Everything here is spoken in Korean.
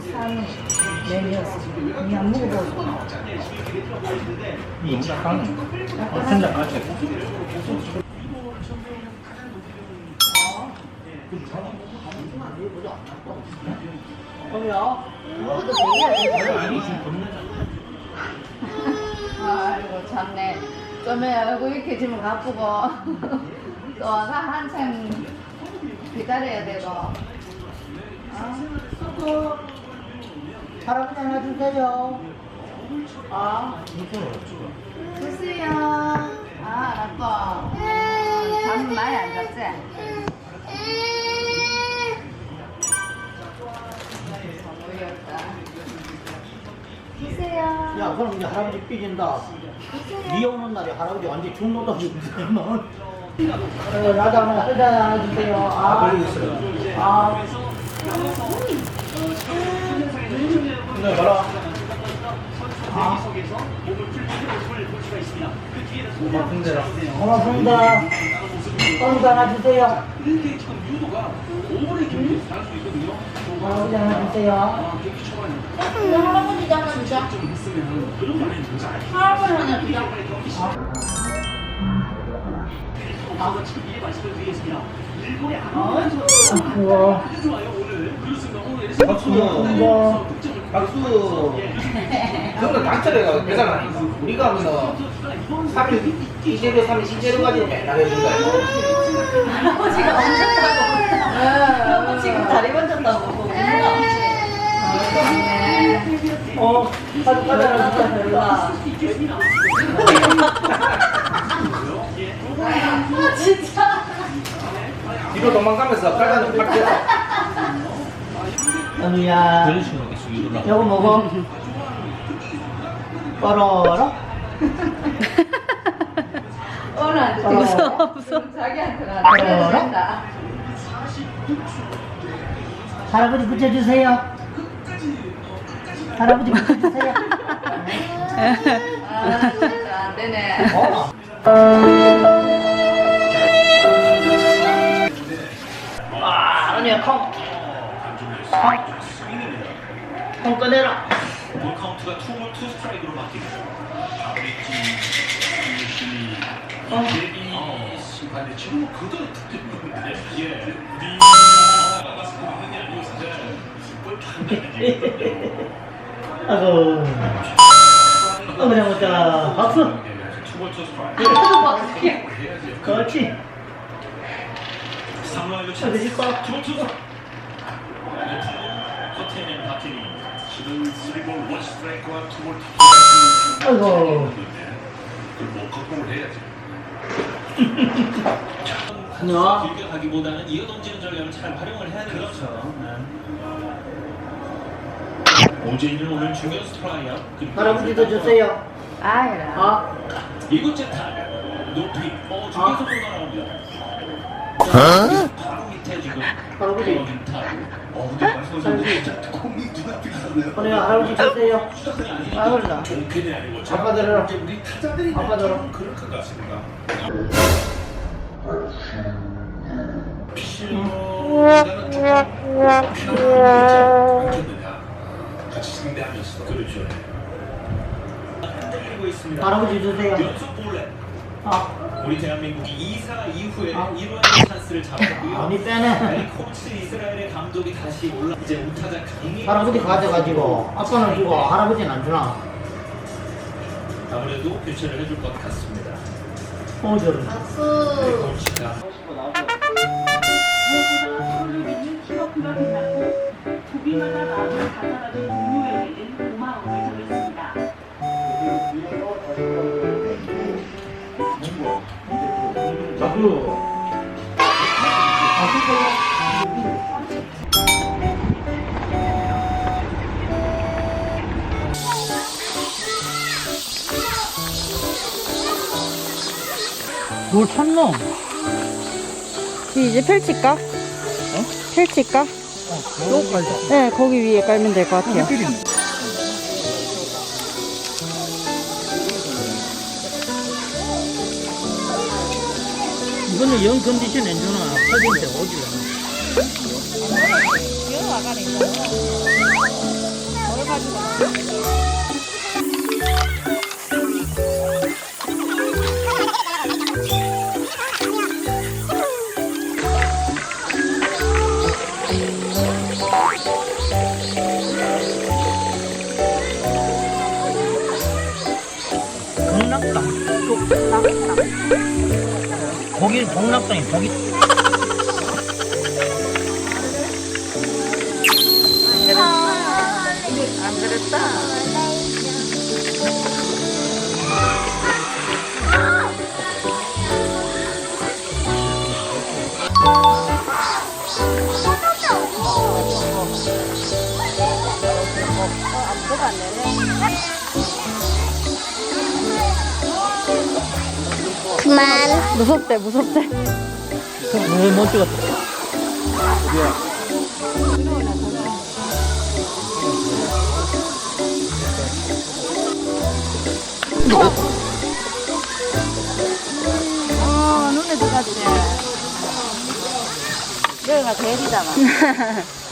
산 메뉴였어. 그냥 먹어보고. 이 약간 생각 같이. 아이고 참네. 좀에 얼굴 이렇게 지면 가쁘고 또나 한참 기다려야 되고. 아, 할아버지 하나 주세요. 아, 주세요. 아, 아빠. 잠 많이 안 잤지? 주세요. 야, 그럼 이제 할아버지 삐진다. 니 오는 날에 할아버지 완전 죽노다 죽으면. 어, 나도 하나 쓰다 하나 주세요. 아, 걸리겠어요. 아, 네, 봐라. 고맙습니다. 고맙습니다. 오늘도 하나 주세요. 할아버지 하나 주세요. 할아버지 하나 주자. 할아버지 하나 주자. 우와, 박수. 우와. 박수. 그거는 당철에가 계산하니. 우리가 하면은 3일 이재료 3일 이재료 가지고 맨날 해준다. 할아버지가 엄청 지금 다리 건졌다고. 어, 할아버지 하나 주세요. 진짜. 뒤로 도망가면서 깔다는 팔 언니야, 그런 하고. 요거 먹어. 뻘어라. 오늘한테 무서워, 무서워. 자기한테 나 때려준다. 할아버지 붙여주세요. 할아버지 붙여주세요. 아, 진짜 안 되네. 어? 아, 언니야, 콩. 콩. 콩 꺼내라. 볼 카운트가 투볼 투 스트라이크로 바뀝니다. 어. 데뷔 심판의 지금 그대로 듣는데 예. 우리 볼 판단이 아이고. 어, 그냥 먹자. 박수. 투볼 투 스트라이크. 그렇지. 3라운드 어디 있어? 투볼 투 커튼앤 아이고. 그못 극복을 해야지. 안녕. 길게 가기보다는 이어 던지는 전략을 잘 활용을 해야 되겠죠. 오재인은 오늘 스트라이크 그리고 할아버지도 주세요. 아이라. 아, 이곳째 타격 높이 어 중견수 또 나옵니다. 바로 밑에 지금 할아버지. 어 근데 말씀하신 공이 누가 뛰었네요. 언니야, 할아버지 주세요. 아, 그러다. 좋게 되는 거죠. 아빠 들어라. 우리 타자들이 아빠 들어. 그럴 것 같습니다. 필요는 조금 필요한 않겠느냐. 같이 상대하면서 그렇죠. 흔들리고 있습니다. 할아버지 주세요. 연속 볼넷. 아, 우리 대한민국이 2사 이후에 아. 1원의 찬스를 잡았고요. 아니 빼네. 아니 코치 이스라엘의 감독이 다시 올라 이제 우타자 강민 할아버지 가져가지고 아빠는 주고 할아버지는 안 주나? 아무래도 교체를 해줄 것 같습니다. 어, 저런. 네, 코치가 고기마다 마음을 가져가는 동료에게는 뭘 찾노? 이제 펼칠까? 어? 펼칠까? 또 깔자. 네, 거기 위에 깔면 될 것 같아요. 이거는 영 컨디션 안 주나? 터진데 오지. 동락당. 동락당. 거기 동락당이 거기. 안 그랬다. 무섭대, 무섭대. 왜못 찍었어? 어, 눈에 들어갔지. 여기가 제일이잖아.